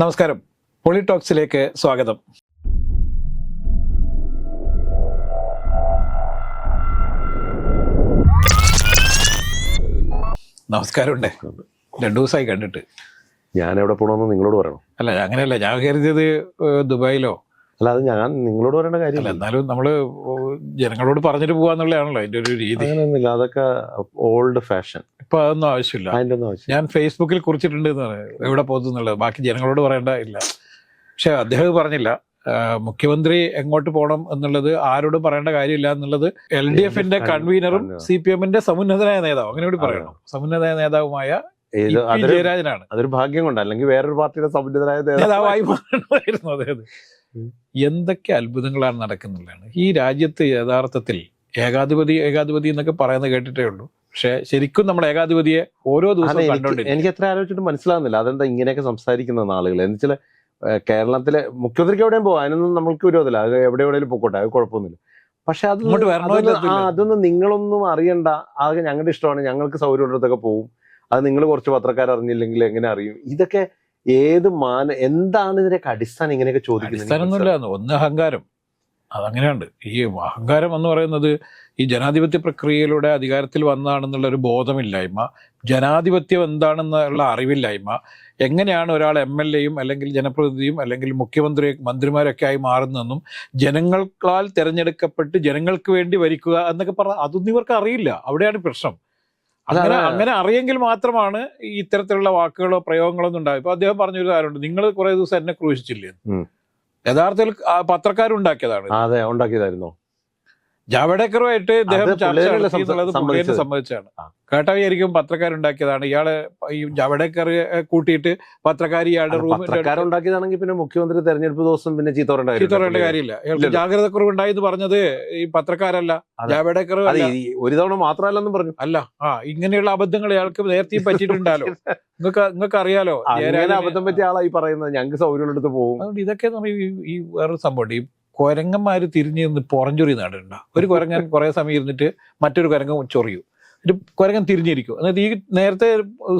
നമസ്കാരം. പൊളിടോക്സിലേക്ക് സ്വാഗതം. നമസ്കാരമുണ്ട്. രണ്ടു ദിവസമായി കണ്ടിട്ട്. ഞാൻ എവിടെ പോകണമെന്ന് നിങ്ങളോട് പറയണം. അല്ല അങ്ങനെയല്ല. ഞാൻ കരുതിയത് ദുബായിലോ? അല്ല അത് ഞാൻ നിങ്ങളോട് പറയേണ്ട കാര്യമല്ല എന്നാലും നമ്മൾ ജനങ്ങളോട് പറഞ്ഞിട്ട് പോകാന്നുള്ളതാണല്ലോ അതിന്റെ ഒരു രീതി. അങ്ങനെയൊന്നുമില്ല. അതൊക്കെ ഓൾഡ് ഫാഷൻ ഇപ്പൊ അതൊന്നും ആവശ്യമില്ല. അതിന്റെ ഒന്നും ആവശ്യം ഞാൻ ഫേസ്ബുക്കിൽ കുറിച്ചിട്ടുണ്ട് എന്ന് പറയുന്നത് എവിടെ പോകുന്നു എന്നുള്ളത് ബാക്കി ജനങ്ങളോട് പറയേണ്ട ഇല്ല. പക്ഷെ അദ്ദേഹം പറഞ്ഞില്ല. മുഖ്യമന്ത്രി എങ്ങോട്ട് പോകണം എന്നുള്ളത് ആരോടും പറയേണ്ട കാര്യമില്ല എന്നുള്ളത് എൽ ഡി എഫിന്റെ കൺവീനറും സി പി എമ്മിന്റെ സമുന്നതനായ നേതാവ്. അങ്ങനെ കൂടി പറയണം. സമുന്നതനായ നേതാവുമായ ഇ ഏത് പി അതൊരു ജയരാജനാണ്. അതൊരു ഭാഗ്യം കൊണ്ട്. അല്ലെങ്കിൽ വേറൊരു പാർട്ടിയുടെ സമുന്നതനായ നേതാവ് നേതാവായി മാറണമായിരുന്നു അതായത് ഉം. എന്തൊക്കെ അത്ഭുതങ്ങളാണ് നടക്കുന്നുള്ളതാണ് ഈ രാജ്യത്ത് യഥാർത്ഥത്തിൽ ഏകാധിപതി ഏകാധിപതി എന്നൊക്കെ പറയുന്നത് കേട്ടിട്ടേ ഉള്ളൂ. പക്ഷെ ശരിക്കും നമ്മൾ ഏകാധിപതിയെ ഓരോ ദിവസം ദിവസവും കണ്ടോണ്ടിരിക്കും. എനിക്ക് എത്ര ആലോചിച്ചിട്ട് മനസ്സിലാകുന്നില്ല അതെന്താ ഇങ്ങനെയൊക്കെ സംസാരിക്കുന്ന ആളുകൾ എന്ന് വെച്ചാൽ കേരളത്തിലെ മുഖ്യമന്ത്രിക്ക് എവിടെയും പോകാം അതിനൊന്നും നമ്മൾക്ക് വിരോധമില്ല. അത് എവിടെ എവിടെയും പോയിക്കോട്ടെ അത് കുഴപ്പമൊന്നുമില്ല. പക്ഷെ അത് അതൊന്നും- നിങ്ങളൊന്നും അറിയണ്ട. അത് ഞങ്ങളുടെ ഇഷ്ടമാണ്. ഞങ്ങൾക്ക് സൗകര്യമുള്ളതൊക്കെ പോകും അത് നിങ്ങൾ കുറച്ച് പത്രക്കാർ അറിഞ്ഞില്ലെങ്കിൽ എങ്ങനെ അറിയും? ഇതൊക്കെ ഏത് മാന എന്താണ് ഇതിനൊക്കെ അടിസ്ഥാനം ഇങ്ങനെയൊക്കെ ചോദിക്കുന്നത്? ഒന്ന് അഹങ്കാരം. അതങ്ങനെയുണ്ട്. ഈ അഹങ്കാരം എന്ന് പറയുന്നത് ഈ ജനാധിപത്യ പ്രക്രിയയിലൂടെ അധികാരത്തിൽ വന്നതാണെന്നുള്ള ഒരു ബോധമില്ലായ്മ ജനാധിപത്യം എന്താണെന്നുള്ള അറിവില്ലായ്മ എങ്ങനെയാണ് ഒരാൾ എം എൽ എയും അല്ലെങ്കിൽ ജനപ്രതിനിധിയും അല്ലെങ്കിൽ മുഖ്യമന്ത്രി മന്ത്രിമാരൊക്കെ ആയി മാറുന്നതെന്നും ജനങ്ങളാൽ തിരഞ്ഞെടുക്കപ്പെട്ട് ജനങ്ങൾക്ക് വേണ്ടി ഭരിക്കുക എന്നൊക്കെ പറഞ്ഞാൽ അതൊന്നും ഇവർക്ക് അറിയില്ല. അവിടെയാണ് പ്രശ്നം. അങ്ങനെ അങ്ങനെ അറിയെങ്കിൽ മാത്രമാണ് ഈ ഇത്തരത്തിലുള്ള വാക്കുകളോ പ്രയോഗങ്ങളോ ഒന്നും ഉണ്ടാവും ഇപ്പൊ അദ്ദേഹം പറഞ്ഞൊരു കാര്യമുണ്ട്. നിങ്ങൾ കുറെ ദിവസം എന്നെ ക്രൂശിച്ചില്ലേ യഥാർത്ഥത്തിൽ പത്രക്കാരുണ്ടാക്കിയതാണ് അതെ. ഉണ്ടാക്കിയതായിരുന്നോ? ജാവഡേക്കറുമായിട്ട് ഇദ്ദേഹം ചർച്ച നടത്തി എന്നുള്ളത് പുള്ളിയെ. സംബന്ധിച്ചാണ്. കേട്ടവയായിരിക്കും പത്രക്കാരുണ്ടാക്കിയതാണ്. ഇയാൾ ഈ ജാവഡേക്കർ കൂട്ടിയിട്ട് പത്രക്കാരി ഇയാളുടെ റൂമിലുണ്ടാക്കിയതാണെങ്കിൽ പിന്നെ മുഖ്യമന്ത്രി തെരഞ്ഞെടുപ്പ് ദിവസം പിന്നെ ചീത്തോറേണ്ട കാര്യമില്ല. കാര്യമില്ല. ഇയാൾക്ക് ഇല്ലല്ലോ. ജാഗ്രത കുറവുണ്ടായി എന്ന് പറഞ്ഞത് ഈ പത്രക്കാരല്ല. ജാവഡേക്കർ ഒരു തവണ മാത്രമല്ലെന്നും പറഞ്ഞു. അല്ല. ആ ഇങ്ങനെയുള്ള അബദ്ധങ്ങൾ ഇയാൾക്ക് നേരത്തെയും പറ്റിയിട്ടുണ്ടല്ലോ നിങ്ങൾക്ക് നിങ്ങൾക്ക് അറിയാലോ അബദ്ധം പറ്റിയ ആളായി പറയുന്നത്. ഞങ്ങൾക്ക് സൗകര്യമുള്ളടുത്ത് പോകും. അതുകൊണ്ട് ഇതൊക്കെ ഈ ഈ വേറൊരു സംഭവമുണ്ട്. ഈ കുരങ്ങന്മാര് തിരിഞ്ഞ് നിന്ന് പുറഞ്ചൊറി നാടുണ്ട. ഒരു കുരങ്ങൻ കുറെ സമയം ഇരുന്നിട്ട് മറ്റൊരു കുരങ്ങൻ ചൊറിയും. ഒരു കുരങ്ങൻ തിരിഞ്ഞിരിക്കും. എന്നിട്ട് ഈ നേരത്തെ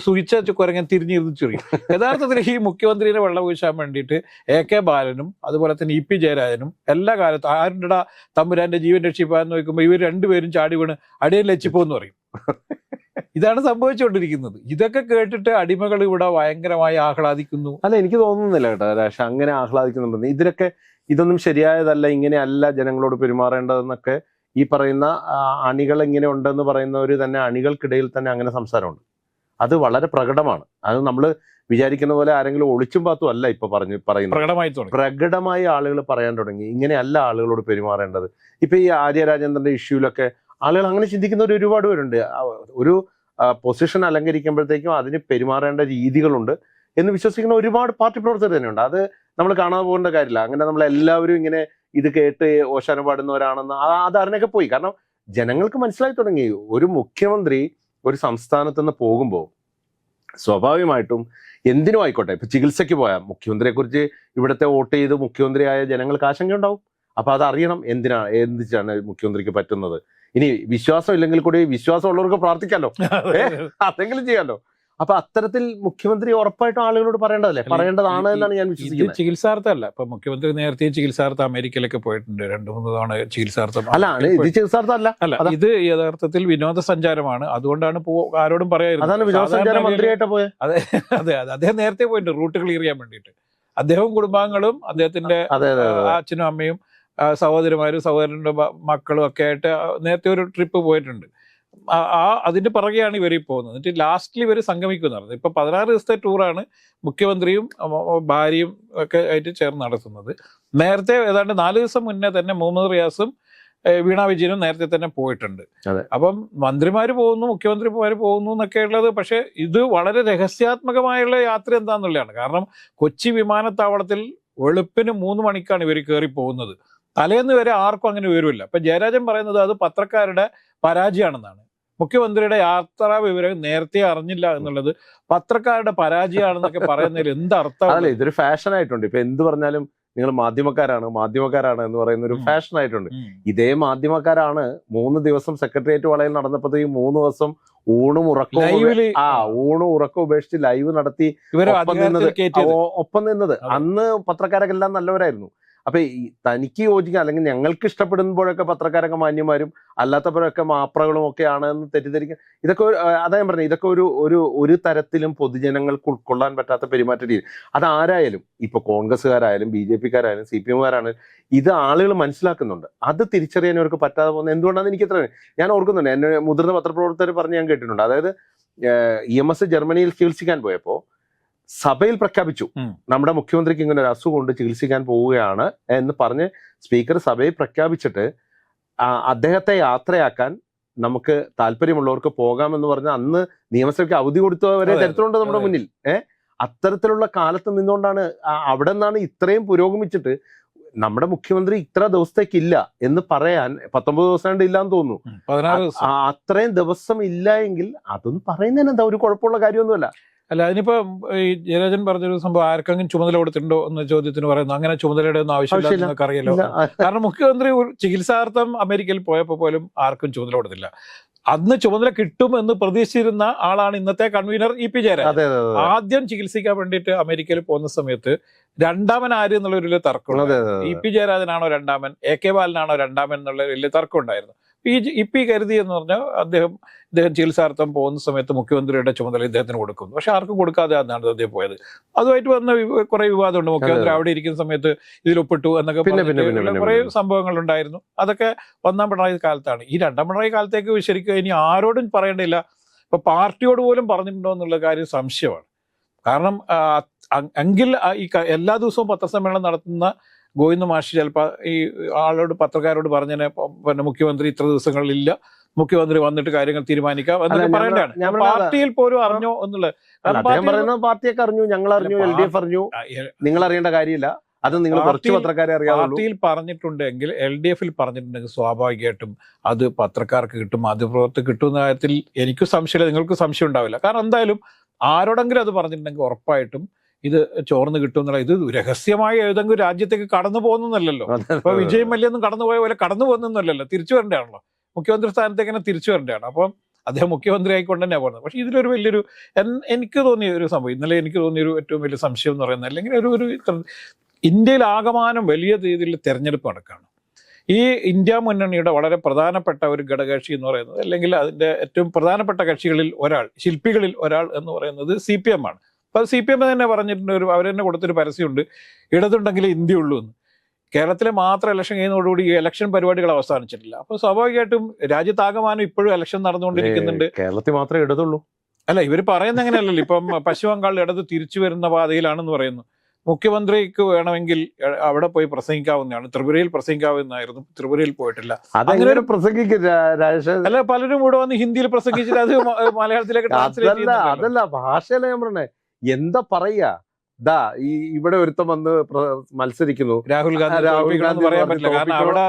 സുഖിച്ച കുരങ്ങൻ തിരിഞ്ഞിരുന്ന് ചൊറിയും. യഥാർത്ഥത്തിൽ ഈ മുഖ്യമന്ത്രിനെ വെള്ളം വീശാൻ വേണ്ടിയിട്ട് എ കെ ബാലനും അതുപോലെ തന്നെ ഇ പി ജയരാജനും എല്ലാ കാലത്തും ആരുടെ തമ്പുരാന്റെ ജീവൻ രക്ഷിപ്പാൻ നോക്കുമ്പോൾ ഇവർ രണ്ടുപേരും ചാടി വീണ് അടിയിൽ ലച്ചിപ്പോന്ന് പറയും. ഇതാണ് സംഭവിച്ചുകൊണ്ടിരിക്കുന്നത്. ഇതൊക്കെ കേട്ടിട്ട് അടിമകൾ ഇവിടെ ഭയങ്കരമായി ആഹ്ലാദിക്കുന്നു. അല്ല എനിക്ക് തോന്നുന്നില്ല കേട്ടോ. രാഷ അങ്ങനെ ആഹ്ലാദിക്കുന്നുണ്ടെന്ന്. ഇതിലൊക്കെ ഇതൊന്നും ശരിയായതല്ല ഇങ്ങനെയല്ല ജനങ്ങളോട് പെരുമാറേണ്ടതെന്നൊക്കെ ഈ പറയുന്ന അണികൾ ഇങ്ങനെ ഉണ്ടെന്ന് പറയുന്നവർ തന്നെ അണികൾക്കിടയിൽ തന്നെ അങ്ങനെ സംസാരമുണ്ട്. അത് വളരെ പ്രകടമാണ്. അത് നമ്മൾ വിചാരിക്കുന്ന പോലെ ആരെങ്കിലും ഒളിച്ചും പാത്തും അല്ല ഇപ്പൊ പറഞ്ഞു പറയുന്നത്. പ്രകടമായി പ്രകടമായി ആളുകൾ പറയാൻ തുടങ്ങി. ഇങ്ങനെയല്ല ആളുകളോട് പെരുമാറേണ്ടത്. ഇപ്പൊ ഈ ആര്യ രാജേന്ദ്രന്റെ ഇഷ്യൂലൊക്കെ ആളുകൾ അങ്ങനെ ചിന്തിക്കുന്നവർ ഒരുപാട് പേരുണ്ട്. ഒരു പൊസിഷൻ അലങ്കരിക്കുമ്പോഴത്തേക്കും അതിന് പെരുമാറേണ്ട രീതികളുണ്ട് എന്ന് വിശ്വസിക്കുന്ന ഒരുപാട് പാർട്ടി പ്രവർത്തകർ തന്നെയുണ്ട്. അത് നമ്മൾ കാണാതെ പോകേണ്ട കാര്യമില്ല. അങ്ങനെ നമ്മൾ എല്ലാവരും ഇങ്ങനെ ഇത് കേട്ട് ഓശാന പാടുന്നവരാണെന്ന് അത് അറിഞ്ഞൊക്കെ പോയി. കാരണം ജനങ്ങൾക്ക് മനസ്സിലായി തുടങ്ങി. ഒരു മുഖ്യമന്ത്രി ഒരു സംസ്ഥാനത്ത് നിന്ന് പോകുമ്പോൾ സ്വാഭാവികമായിട്ടും എന്തിനും ആയിക്കോട്ടെ. ഇപ്പൊ ചികിത്സയ്ക്ക് പോയാൽ മുഖ്യമന്ത്രിയെ കുറിച്ച് ഇവിടുത്തെ വോട്ട് ചെയ്ത് മുഖ്യമന്ത്രിയായ ജനങ്ങൾക്ക് ആശങ്ക ഉണ്ടാവും അപ്പൊ അത് അറിയണം എന്തിനാണ് എന്തിനാണ് മുഖ്യമന്ത്രിക്ക് പറ്റുന്നത്? ഇനി വിശ്വാസം ഇല്ലെങ്കിൽ കൂടി വിശ്വാസം ഉള്ളവർക്ക് പ്രാർത്ഥിക്കാമല്ലോ അതെങ്കിലും ചെയ്യാമല്ലോ അപ്പൊ അത്തരത്തിൽ മുഖ്യമന്ത്രി ഉറപ്പായിട്ടും ആളുകളോട് പറയേണ്ടതല്ലേ? പറയേണ്ടതാണ് എന്നാണ് ഞാൻ വിശ്വസിക്കുന്നത്. ചികിത്സാർത്ഥമല്ല. ഇപ്പൊ മുഖ്യമന്ത്രി നേരത്തെ ചികിത്സാർത്ഥം അമേരിക്കയിലൊക്കെ പോയിട്ടുണ്ട്. രണ്ടു മൂന്ന് തവണ ചികിത്സാർത്ഥം അല്ല ഇത് ചികിത്സാർത്ഥമല്ല. അല്ല ഇത് യഥാർത്ഥത്തിൽ വിനോദസഞ്ചാരമാണ്. അതുകൊണ്ടാണ് പോ ആരോടും പറയായിരുന്നു അതാണ് വിനോദസഞ്ചാര മന്ത്രിയായിട്ട് പോയത് അതെ അതെ അദ്ദേഹം നേരത്തെ പോയിട്ടുണ്ട്. റൂട്ട് ക്ലിയർ ചെയ്യാൻ വേണ്ടിയിട്ട്. അദ്ദേഹവും കുടുംബാംഗങ്ങളും അദ്ദേഹത്തിന്റെ അച്ഛനും അമ്മയും സഹോദരിമാരും സഹോദരന്റെ മക്കളും ഒക്കെ ആയിട്ട് നേരത്തെ ഒരു ട്രിപ്പ് പോയിട്ടുണ്ട്. ആ അതിന്റെ അതിന്റെ പിറകെയാണ് ഇവർ പോകുന്നത്. എന്നിട്ട് ലാസ്റ്റിൽ ഇവർ സംഗമിക്കുന്നത് ഇപ്പം പതിനാറ് ദിവസത്തെ ടൂറാണ് മുഖ്യമന്ത്രിയും ഭാര്യയും ഒക്കെ ആയിട്ട് ചേർന്ന് നടത്തുന്നത്. നേരത്തെ ഏതാണ്ട് നാല് ദിവസം മുന്നേ തന്നെ മുഹമ്മദ് റിയാസും വീണ വിജയനും നേരത്തെ തന്നെ പോയിട്ടുണ്ട്. അപ്പം മന്ത്രിമാർ പോകുന്നു മുഖ്യമന്ത്രിമാർ പോകുന്നു എന്നൊക്കെ ഉള്ളത് പക്ഷെ ഇത് വളരെ രഹസ്യാത്മകമായുള്ള യാത്ര എന്താന്നുള്ളതാണ്. കാരണം കൊച്ചി വിമാനത്താവളത്തിൽ വെളുപ്പിന് മൂന്ന് മണിക്കാണ് ഇവർ കയറി പോകുന്നത്. തലേന്ന് വരെ ആർക്കും അങ്ങനെ വിവരമില്ല. അപ്പൊ ജയരാജൻ പറയുന്നത് അത് പത്രക്കാരുടെ പരാജയമാണെന്നാണ്. മുഖ്യമന്ത്രിയുടെ യാത്രാ വിവരം നേരത്തെ അറിഞ്ഞില്ല എന്നുള്ളത് പത്രക്കാരുടെ പരാജയമാണെന്നൊക്കെ പറയുന്നതിൽ എന്ത് അർത്ഥം? അതല്ല ഇതൊരു ഫാഷൻ ആയിട്ടുണ്ട്. ഇപ്പൊ എന്ത് പറഞ്ഞാലും നിങ്ങൾ മാധ്യമക്കാരാണ് മാധ്യമക്കാരാണ് എന്ന് പറയുന്ന ഒരു ഫാഷൻ ആയിട്ടുണ്ട്. ഇതേ മാധ്യമക്കാരാണ് മൂന്ന് ദിവസം സെക്രട്ടേറിയറ്റ് വളയിൽ ഈ മൂന്ന് ദിവസം ഊണും ഉറക്കവും ആ ഊണും ഉറക്കവും ഉപേക്ഷിച്ച് ലൈവ് നടത്തി ഒപ്പം നിന്നത് ഒപ്പം നിന്നത്. അന്ന് പത്രക്കാരൊക്കെ എല്ലാം നല്ലവരായിരുന്നു. അപ്പൊ തനിക്ക് യോജിക്കാൻ അല്ലെങ്കിൽ ഞങ്ങൾക്ക് ഇഷ്ടപ്പെടുമ്പോഴൊക്കെ പത്രക്കാരൊക്കെ മാന്യന്മാരും അല്ലാത്തപ്പോഴൊക്കെ മാപ്രകളും ഒക്കെ ആണെന്ന് തെറ്റിദ്ധരിക്കും ഇതൊക്കെ അതാ ഞാൻ പറഞ്ഞത് ഇതൊക്കെ ഒരു ഒരു ഒരു തരത്തിലും പൊതുജനങ്ങൾക്ക് ഉൾക്കൊള്ളാൻ പറ്റാത്ത പെരുമാറ്റ രീതി. അതാരായാലും ഇപ്പൊ കോൺഗ്രസ്സുകാരായാലും ബി ജെ പിക്കാരായാലും സി പി എമ്മുകാരായാലും ഇത് ആളുകൾ മനസ്സിലാക്കുന്നുണ്ട്. അത് തിരിച്ചറിയാൻ അവർക്ക് പറ്റാതെ പോകുന്നത് എനിക്ക് എത്ര ഞാൻ ഓർക്കുന്നുണ്ട് എന്നെ മുതിർന്ന പത്രപ്രവർത്തകർ പറഞ്ഞ് ഞാൻ കേട്ടിട്ടുണ്ട്. അതായത് ഇ എം എസ് ജർമ്മനിയിൽ ചികിത്സിക്കാൻ പോയപ്പോ സഭയിൽ പ്രഖ്യാപിച്ചു. നമ്മുടെ മുഖ്യമന്ത്രിക്ക് ഇങ്ങനെ ഒരു അസുഖമുണ്ട് ചികിത്സിക്കാൻ പോവുകയാണ് എന്ന് പറഞ്ഞ് സ്പീക്കർ സഭയിൽ പ്രഖ്യാപിച്ചിട്ട് അദ്ദേഹത്തെ യാത്രയാക്കാൻ നമുക്ക് താല്പര്യമുള്ളവർക്ക് പോകാമെന്ന് പറഞ്ഞ അന്ന് നിയമസഭയ്ക്ക് അവധി കൊടുത്തവരെ ചരിത്രമുണ്ട് നമ്മുടെ മുന്നിൽ. ഏഹ് അത്തരത്തിലുള്ള കാലത്ത് നിന്നുകൊണ്ടാണ് അവിടെ നിന്നാണ് ഇത്രയും പുരോഗമിച്ചിട്ട് നമ്മുടെ മുഖ്യമന്ത്രി ഇത്ര ദിവസത്തേക്ക് ഇല്ല എന്ന് പറയാൻ പത്തൊമ്പത് ദിവസം ഇല്ല എന്ന് തോന്നുന്നു. അത്രയും ദിവസം ഇല്ല എങ്കിൽ അതൊന്നും പറയുന്നതിന് എന്താ ഒരു കുഴപ്പമുള്ള കാര്യമൊന്നുമല്ല. അല്ല അതിനിപ്പോ ഈ ജയരാജൻ പറഞ്ഞൊരു സംഭവം ആർക്കെങ്കിലും ചുമതല കൊടുത്തിട്ടുണ്ടോ എന്ന ചോദ്യത്തിന് പറയുന്നു. അങ്ങനെ ചുമതലയുടെ ഒന്നും ആവശ്യമില്ല എന്നൊക്കെ അറിയല്ലോ കാരണം മുഖ്യമന്ത്രി ചികിത്സാർത്ഥം അമേരിക്കയിൽ പോയപ്പോൾ പോലും ആർക്കും ചുമതല കൊടുത്തില്ല. അന്ന് ചുമതല കിട്ടും എന്ന് പ്രതീക്ഷിച്ചിരുന്ന ആളാണ് ഇന്നത്തെ കൺവീനർ ഇ പി ജയരാജൻ. ആദ്യം ചികിത്സിക്കാൻ വേണ്ടിയിട്ട് അമേരിക്കയിൽ പോകുന്ന സമയത്ത് രണ്ടാമൻ ആര് എന്നുള്ള ഒരു വലിയ തർക്കം അതെ അതെ ഇ പി ജയരാജനാണോ രണ്ടാമൻ എ കെ ബാലനാണോ രണ്ടാമൻ എന്നുള്ള വലിയ തർക്കം ഉണ്ടായിരുന്നു ഈ ജി- ഇ പി കരുതി എന്ന് പറഞ്ഞാൽ അദ്ദേഹം ഇദ്ദേഹം ചികിത്സാർത്ഥം പോകുന്ന സമയത്ത് മുഖ്യമന്ത്രിയുടെ ചുമതല ഇദ്ദേഹത്തിന് കൊടുക്കുന്നു. പക്ഷെ ആർക്കും കൊടുക്കാതെ അതാണ് അദ്ദേഹം പോയത്. അതുമായിട്ട് വന്ന കുറെ വിവാദമുണ്ട്. മുഖ്യമന്ത്രി അവിടെ ഇരിക്കുന്ന സമയത്ത് ഇതിൽ ഒപ്പിട്ടു എന്നൊക്കെ കുറെ. സംഭവങ്ങൾ ഉണ്ടായിരുന്നു അതൊക്കെ ഒന്നാം പിണറായി കാലത്താണ്. ഈ രണ്ടാം പിണറായി കാലത്തേക്ക് ശരിക്കും ഇനി ആരോടും പറയേണ്ടില്ല ഇപ്പൊ പാർട്ടിയോട് പോലും പറഞ്ഞിട്ടുണ്ടോ എന്നുള്ള കാര്യം സംശയമാണ്. കാരണം എങ്കിൽ ഈ എല്ലാ ദിവസവും പത്രസമ്മേളനം നടത്തുന്ന ഗോവിന്ദ മാഷി ചിലപ്പോൾ ഈ ആളോട് പത്രക്കാരോട് പറഞ്ഞതിനെ പിന്നെ മുഖ്യമന്ത്രി ഇത്ര ദിവസങ്ങളിലില്ല. മുഖ്യമന്ത്രി വന്നിട്ട് കാര്യങ്ങൾ തീരുമാനിക്കാം എന്നൊക്കെ പറയേണ്ടതാണ്. പാർട്ടിയിൽ പോലും അറിഞ്ഞോ എന്നുള്ളത്. പാർട്ടിയൊക്കെ അറിഞ്ഞു ഞങ്ങൾ അറിഞ്ഞു എൽ ഡി എഫ് അറിഞ്ഞു നിങ്ങൾ അറിയേണ്ട കാര്യമില്ല. അത് നിങ്ങൾ കുറച്ച് പാർട്ടിയിൽ- പത്രക്കാരെ അറിയാം പാർട്ടിയിൽ പറഞ്ഞിട്ടുണ്ടെങ്കിൽ എൽ ഡി എഫിൽ പറഞ്ഞിട്ടുണ്ടെങ്കിൽ സ്വാഭാവികമായിട്ടും അത് പത്രക്കാർക്ക് കിട്ടും മാധ്യമപ്രവർത്തകർക്ക് കിട്ടുന്ന കാര്യത്തിൽ എനിക്കും സംശയമില്ല നിങ്ങൾക്ക് സംശയം ഉണ്ടാവില്ല. കാരണം എന്തായാലും ആരോടെങ്കിലും അത് പറഞ്ഞിട്ടുണ്ടെങ്കിൽ ഉറപ്പായിട്ടും ഇത് ചോർന്ന് കിട്ടും എന്നുള്ള ഇത് രഹസ്യമായി ഏതെങ്കിലും രാജ്യത്തേക്ക് കടന്നു പോകുന്നല്ലോ അപ്പൊ ഇപ്പൊ വിജയ് മല്യൊന്നും കടന്നു പോയ പോലെ കടന്നു പോകുന്നല്ലോ തിരിച്ചു വരേണ്ടതാണല്ലോ. മുഖ്യമന്ത്രി സ്ഥാനത്തേക്ക് തന്നെ തിരിച്ചു വരേണ്ടതാണ്. അപ്പം അദ്ദേഹം മുഖ്യമന്ത്രി ആയിക്കൊണ്ട് തന്നെയാണ് പോകുന്നത്. പക്ഷെ ഇതിലൊരു വലിയൊരു എനിക്ക് തോന്നിയ ഒരു സംഭവം ഇന്നലെ എനിക്ക് തോന്നിയൊരു ഏറ്റവും വലിയ സംശയം എന്ന് പറയുന്നത് അല്ലെങ്കിൽ ഒരു ഒരു ഇന്ത്യയിൽ ആകമാനം വലിയ രീതിയിൽ തെരഞ്ഞെടുപ്പ് നടക്കുകയാണ് ഈ ഇന്ത്യ മുന്നണിയുടെ വളരെ പ്രധാനപ്പെട്ട ഒരു ഘടകകക്ഷി എന്ന് പറയുന്നത് അല്ലെങ്കിൽ അതിന്റെ ഏറ്റവും പ്രധാനപ്പെട്ട കക്ഷികളിൽ ഒരാൾ ശില്പികളിൽ ഒരാൾ എന്ന് പറയുന്നത് സി പി എം ആണ്. അപ്പൊ സി പി എം തന്നെ പറഞ്ഞിട്ടുണ്ട് ഒരു അവർ തന്നെ കൊടുത്തൊരു പരസ്യമുണ്ട്. ഇടതുണ്ടെങ്കിൽ ഇന്ത്യ ഉള്ളൂ എന്ന്. കേരളത്തിലെ മാത്രം ഇലക്ഷൻ കഴിയുന്നതോടുകൂടി ഈ ഇലക്ഷൻ പരിപാടികൾ അവസാനിച്ചിട്ടില്ല. അപ്പൊ സ്വാഭാവികമായിട്ടും രാജ്യത്താകമാനം ഇപ്പോഴും ഇലക്ഷൻ നടന്നുകൊണ്ടിരിക്കുന്നുണ്ട്. കേരളത്തിൽ മാത്രമേ ഇടതുള്ളൂ. അല്ല ഇവർ പറയുന്ന അങ്ങനെയല്ലല്ലോ. ഇപ്പം പശ്ചിമ ബംഗാളിൽ ഇടത് തിരിച്ചു വരുന്ന പാതയിലാണെന്ന് പറയുന്നു. മുഖ്യമന്ത്രിക്ക് വേണമെങ്കിൽ അവിടെ പോയി പ്രസംഗിക്കാവുന്നതാണ്. ത്രിപുരയിൽ പ്രസംഗിക്കാവുന്നതായിരുന്നു. ത്രിപുരയിൽ പോയിട്ടില്ല. അങ്ങനെ ഒരു രാജേഷ്? അല്ല പലരും ഇവിടെ വന്ന് ഹിന്ദിയിൽ പ്രസംഗിച്ചിട്ട് അത് മലയാളത്തിലേക്ക് ട്രാൻസ്ലേറ്റ് അതല്ല ഭാഷയല്ല ഞാൻ പറഞ്ഞേ. എന്താ പറയാ ദാ ഈ ഇവിടെ ഒരുത്തം വന്ന് മത്സരിക്കുന്നു. രാഹുൽ ഗാന്ധി രാഹുൽ ഗാന്ധി പറയാൻ പറ്റില്ല. കാരണം അവിടെ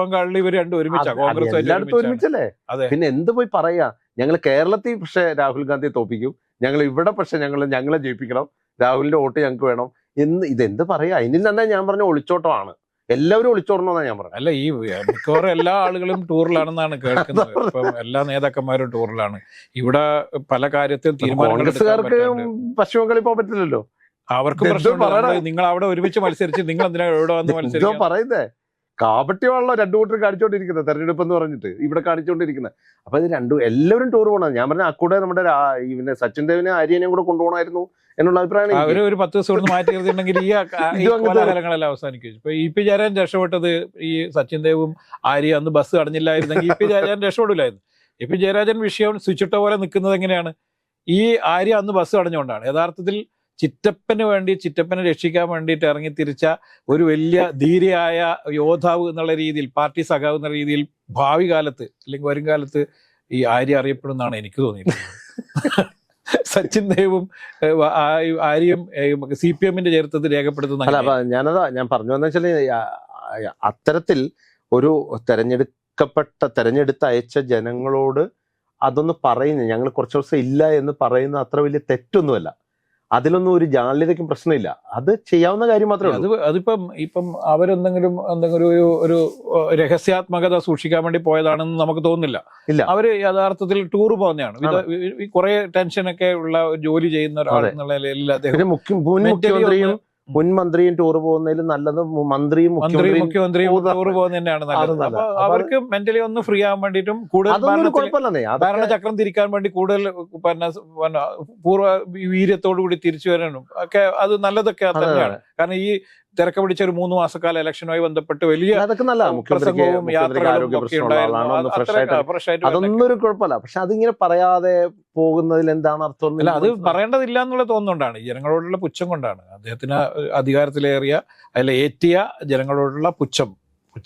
ബംഗാളിൽ ഇവർ രണ്ടും ഒരുമിച്ചാ. കോൺഗ്രസ് എല്ലായിടത്തും ഒരുമിച്ചല്ലേ? പിന്നെ എന്ത് പോയി പറയാ? ഞങ്ങൾ കേരളത്തിൽ പക്ഷെ രാഹുൽ ഗാന്ധിയെ തോപ്പിക്കും. ഞങ്ങൾ ഇവിടെ പക്ഷെ ഞങ്ങൾ ഞങ്ങളെ ജയിപ്പിക്കണം. രാഹുലിന്റെ വോട്ട് ഞങ്ങൾക്ക് വേണം എന്ന് ഇതെന്ത് പറയാ? ഇനി തന്നെ ഞാൻ പറഞ്ഞ ഒളിച്ചോട്ടമാണ്. എല്ലാവരും ഒളിച്ചോടണമെന്നാണ് ഞാൻ പറഞ്ഞത്. അല്ല ഈ മിക്കവാറും എല്ലാ ആളുകളും ടൂറിലാണെന്നാണ് കേൾക്കുന്നത്. ഇപ്പം എല്ലാ നേതാക്കന്മാരും ടൂറിലാണ്. ഇവിടെ പല കാര്യത്തിലും തീരുമാനങ്ങൾക്ക് കോൺഗ്രസ്സുകാർക്ക് പറ്റാണ്ട്. പോകാൻ പറ്റില്ലല്ലോ. അവർക്കും നിങ്ങൾ അവിടെ ഒരുമിച്ച് മത്സരിച്ച് നിങ്ങൾ എന്തിനാ എവിടെ വന്ന് മത്സരിച്ചു പറയുന്നേ? കാപട്യമാണല്ലോ രണ്ടു കൂട്ടർ കാണിച്ചോണ്ടിരിക്കുന്നത് തെരഞ്ഞെടുപ്പ് എന്ന് പറഞ്ഞിട്ട്. ഇവിടെ കാണിച്ചോണ്ടിരിക്കുന്നത് അപ്പൊ ഇത് രണ്ടും എല്ലാവരും ടൂർ പോകണം ഞാൻ പറഞ്ഞ അക്കൂടെ നമ്മുടെ പിന്നെ സച്ചിൻ ദേവിനെ ആര്യനെയും കൂടെ കൊണ്ടുപോകണമായിരുന്നു എന്നുള്ള അഭിപ്രായമാണ് ഒരു പത്ത് ദിവസം ഇവിടുന്ന് മാറ്റി നിർത്തിയിട്ടുണ്ടെങ്കിൽ ഈ അവസാനിക്കും. ഇപ്പൊ ഇ പി രക്ഷപ്പെട്ടത് ഈ സച്ചിൻ ദേവും ആര്യ അന്ന് ബസ് അടഞ്ഞില്ലായിരുന്നെങ്കിൽ ഇ പി ജയരാജൻ രക്ഷപ്പെടില്ലായിരുന്നു. ഇ പി ജയരാജൻ വിഷയം സ്വിച്ചിട്ട പോലെ നിൽക്കുന്നത് എങ്ങനെയാണ്? ഈ ആര്യ അന്ന് ബസ് അടഞ്ഞുകൊണ്ടാണ് യഥാർത്ഥത്തിൽ ചിറ്റപ്പന് വേണ്ടി ചിറ്റപ്പനെ രക്ഷിക്കാൻ വേണ്ടിയിട്ട് ഇറങ്ങി തിരിച്ച ഒരു വലിയ ധീരയായ യോദ്ധാവ് എന്നുള്ള രീതിയിൽ പാർട്ടി സഖാവ് എന്നുള്ള രീതിയിൽ ഭാവി കാലത്ത് അല്ലെങ്കിൽ വരും കാലത്ത് ഈ ആര്യ അറിയപ്പെടുന്നതാണ് എനിക്ക് തോന്നിയിട്ടുള്ളത്. സച്ചിൻ ദേവും ആര്യം സി പി എമ്മിന്റെ ചരിത്രത്തിൽ രേഖപ്പെടുത്തുന്ന ഞാനതാ ഞാൻ പറഞ്ഞു വന്ന വെച്ചാൽ അത്തരത്തിൽ ഒരു തെരഞ്ഞെടുക്കപ്പെട്ട തെരഞ്ഞെടുത്ത് അയച്ച ജനങ്ങളോട് അതൊന്ന് പറയുന്നു. ഞങ്ങൾ കുറച്ച് ദിവസം ഇല്ല എന്ന് പറയുന്ന അത്ര വലിയ തെറ്റൊന്നുമല്ല. അതിലൊന്നും ഒരു ജാള്യതയ്ക്കും പ്രശ്നമില്ല. അത് ചെയ്യാവുന്ന കാര്യം മാത്രമേ അത് ഉള്ളൂ അതിപ്പം ഇപ്പം അവരെന്തെങ്കിലും എന്തെങ്കിലും ഒരു ഒരു രഹസ്യാത്മകത സൂക്ഷിക്കാൻ വേണ്ടി പോയതാണെന്ന് നമുക്ക് തോന്നുന്നില്ല. ഇല്ല. അവർ യഥാർത്ഥത്തിൽ ടൂർ പോകുന്നതാണ് കുറെ ടെൻഷനൊക്കെ ഉള്ള ജോലി ചെയ്യുന്ന ഒരാൾ. എന്നുള്ള നിലയിൽ അദ്ദേഹം മുഖ്യമന്ത്രിയും മുൻ മന്ത്രിയും ടൂർ പോകുന്നതിൽ നല്ലത് മന്ത്രിയും മുഖ്യമന്ത്രിയും ടൂർ പോകുന്നതന്നെയാണ് നല്ലത്. അവർക്ക് മെന്റലി ഒന്ന് ഫ്രീ ആവാൻ വേണ്ടിയിട്ടും കൂടുതൽ ഭരണചക്രം തിരിക്കാൻ വേണ്ടി കൂടുതൽ പൂർവ വീര്യത്തോടു കൂടി തിരിച്ചു വരാനും ഒക്കെ അത് നല്ലതൊക്കെ തന്നെയാണ്. കാരണം ഈ തിരക്ക് പിടിച്ച ഒരു മൂന്ന് മാസക്കാല ഇലക്ഷനുമായി ബന്ധപ്പെട്ട് വലിയ അതൊക്കെ നല്ല പ്രസംഗവും. അതൊന്നും ഒരു കുഴപ്പമില്ല. പക്ഷെ അതിങ്ങനെ പറയാതെ പോകുന്നതിൽ എന്താണ് അർത്ഥം അല്ല അത്. പറയേണ്ടതില്ല എന്നുള്ള തോന്നുന്നുണ്ടാണ് ജനങ്ങളോടുള്ള പുച്ഛം കൊണ്ടാണ്. അദ്ദേഹത്തിന് അധികാരത്തിലേറിയ അല്ല ഏറ്റിയ ജനങ്ങളോടുള്ള പുച്ഛം.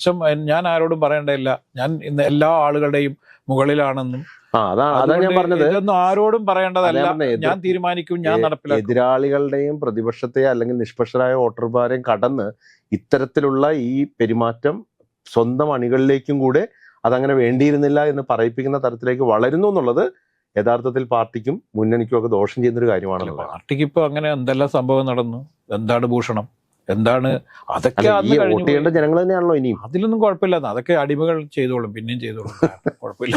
അഹ് ഞാൻ ആരോടും പറയേണ്ടതില്ല. ഞാൻ ഇന്ന് എല്ലാ ആളുകളുടെയും മുകളിലാണെന്നും. അതാണ് ഞാൻ പറഞ്ഞത്. ഇതൊന്നും ആരോടും പറയേണ്ടതല്ല. ഞാൻ തീരുമാനിക്കും ഞാൻ നടപ്പിലാക്കും. എതിരാളികളുടെയും പ്രതിപക്ഷത്തെ അല്ലെങ്കിൽ നിഷ്പക്ഷരായ വോട്ടർമാരെയും കടന്ന് ഇത്തരത്തിലുള്ള ഈ പെരുമാറ്റം സ്വന്തം അണികളിലേക്കും കൂടെ അതങ്ങനെ വേണ്ടിയിരുന്നില്ല എന്ന് പറയിപ്പിക്കുന്ന തരത്തിലേക്ക് വളരുന്നു എന്നുള്ളത് യഥാർത്ഥത്തിൽ പാർട്ടിക്കും മുന്നണിക്കും ഒക്കെ ദോഷം ചെയ്യുന്നൊരു കാര്യമാണല്ലോ. പാർട്ടിക്ക് ഇപ്പൊ അങ്ങനെ എന്തെല്ലാം സംഭവം നടന്നു? എന്താണ് ഭൂഷണം? എന്താണ്? അതൊക്കെ കുട്ടികളുടെ ജനങ്ങൾ തന്നെയാണല്ലോ ഇനിയും. അതിലൊന്നും കുഴപ്പമില്ല. അതൊക്കെ അടിമകൾ ചെയ്തോളും. പിന്നെയും ചെയ്തോളും. കുഴപ്പമില്ല